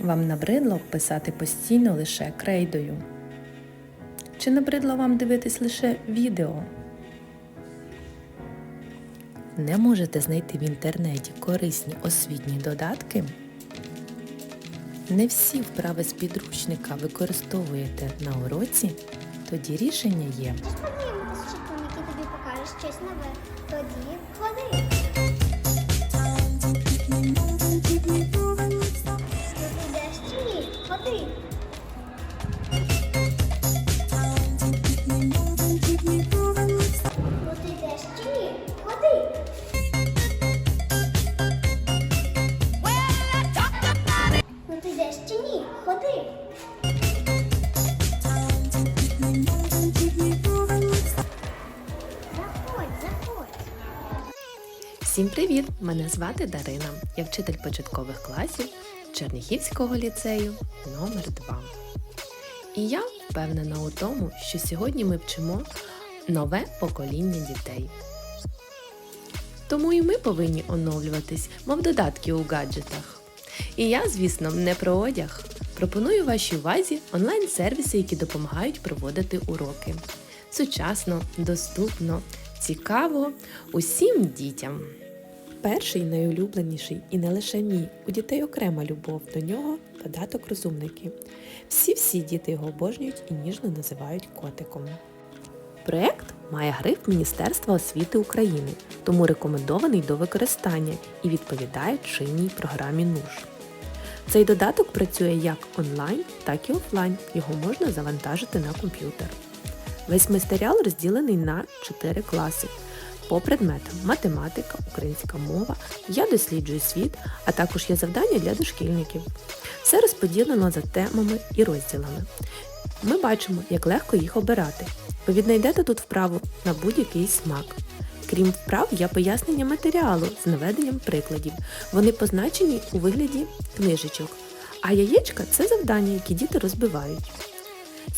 Вам набридло писати постійно лише крейдою? Чи набридло вам дивитись лише відео? Не можете знайти в інтернеті корисні освітні додатки? Не всі вправи з підручника використовуєте на уроці? Тоді рішення є. Тож подивимося з тобі покаже щось нове. Тоді ходи. Ні? Ходи. Ну чи. Всім привіт! Мене звати Дарина. Я вчитель початкових класів Черніхівського ліцею номер 2 І я впевнена у тому, що сьогодні ми вчимо нове покоління дітей. Тому і ми повинні оновлюватись, мов додатки у гаджетах. І я, звісно, не про одяг. Пропоную вашій увазі онлайн-сервіси, які допомагають проводити уроки. Сучасно, доступно, цікаво усім дітям. Перший найулюбленіший і не лише мій, у дітей окрема любов до нього додаток розумники. Всі-всі діти його обожнюють і ніжно називають котиком. Проект має гриф Міністерства освіти України, тому рекомендований до використання і відповідає чинній програмі НУШ. Цей додаток працює як онлайн, так і офлайн. Його можна завантажити на комп'ютер. Весь матеріал розділений на 4 класи. По предметам математика, українська мова, я досліджую світ, а також є завдання для дошкільників. Все розподілено за темами і розділами. Ми бачимо, як легко їх обирати. Ви віднайдете тут вправу на будь-який смак. Крім вправ, є пояснення матеріалу з наведенням прикладів. Вони позначені у вигляді книжечок. А яєчка це завдання, які діти розбивають.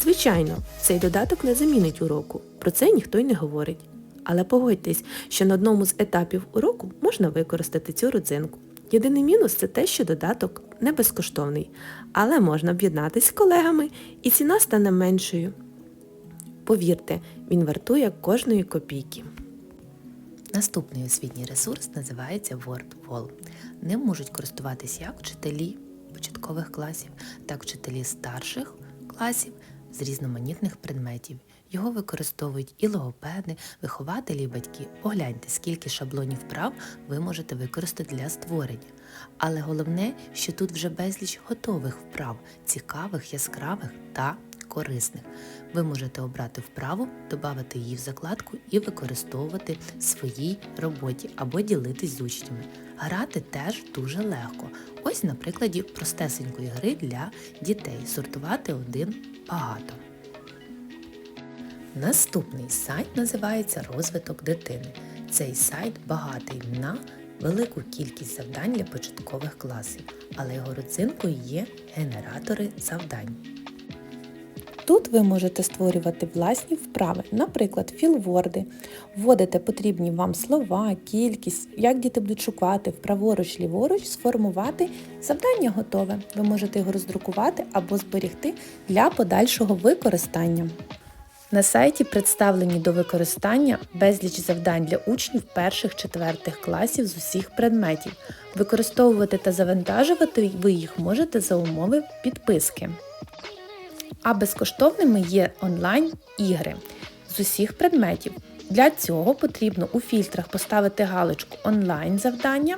Звичайно, цей додаток не замінить уроку, про це ніхто й не говорить. Але погодьтесь, що на одному з етапів уроку можна використати цю родзинку. Єдиний мінус це те, що додаток не безкоштовний, але можна об'єднатися з колегами і ціна стане меншою. Повірте, він вартує кожної копійки. Наступний освітній ресурс називається WordWall. Ним можуть користуватися як вчителі початкових класів, так і вчителі старших класів з різноманітних предметів. Його використовують і логопеди, вихователі і батьки. Погляньте, скільки шаблонів вправ ви можете використати для створення. Але головне, що тут вже безліч готових вправ, цікавих, яскравих та корисних. Ви можете обрати вправу, додати її в закладку і використовувати в своїй роботі або ділитись з учнями. Грати теж дуже легко. Ось на прикладі простесенької гри для дітей сортувати один багато. Наступний сайт називається Розвиток дитини. Цей сайт багатий на велику кількість завдань для початкових класів, але його родзинкою є генератори завдань. Тут ви можете створювати власні вправи, наприклад, філворди, вводите потрібні вам слова, кількість, як діти будуть шукати вправоруч, ліворуч, сформувати. Завдання готове. Ви можете його роздрукувати або зберігти для подальшого використання. На сайті представлені до використання безліч завдань для учнів перших-четвертих класів з усіх предметів. Використовувати та завантажувати ви їх можете за умови підписки. А безкоштовними є онлайн-ігри з усіх предметів. Для цього потрібно у фільтрах поставити галочку онлайн завдання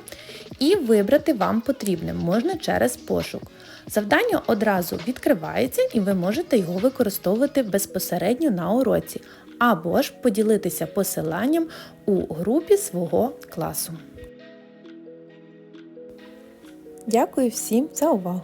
і вибрати вам потрібне, можна через пошук. Завдання одразу відкривається і ви можете його використовувати безпосередньо на уроці, або ж поділитися посиланням у групі свого класу. Дякую всім за увагу!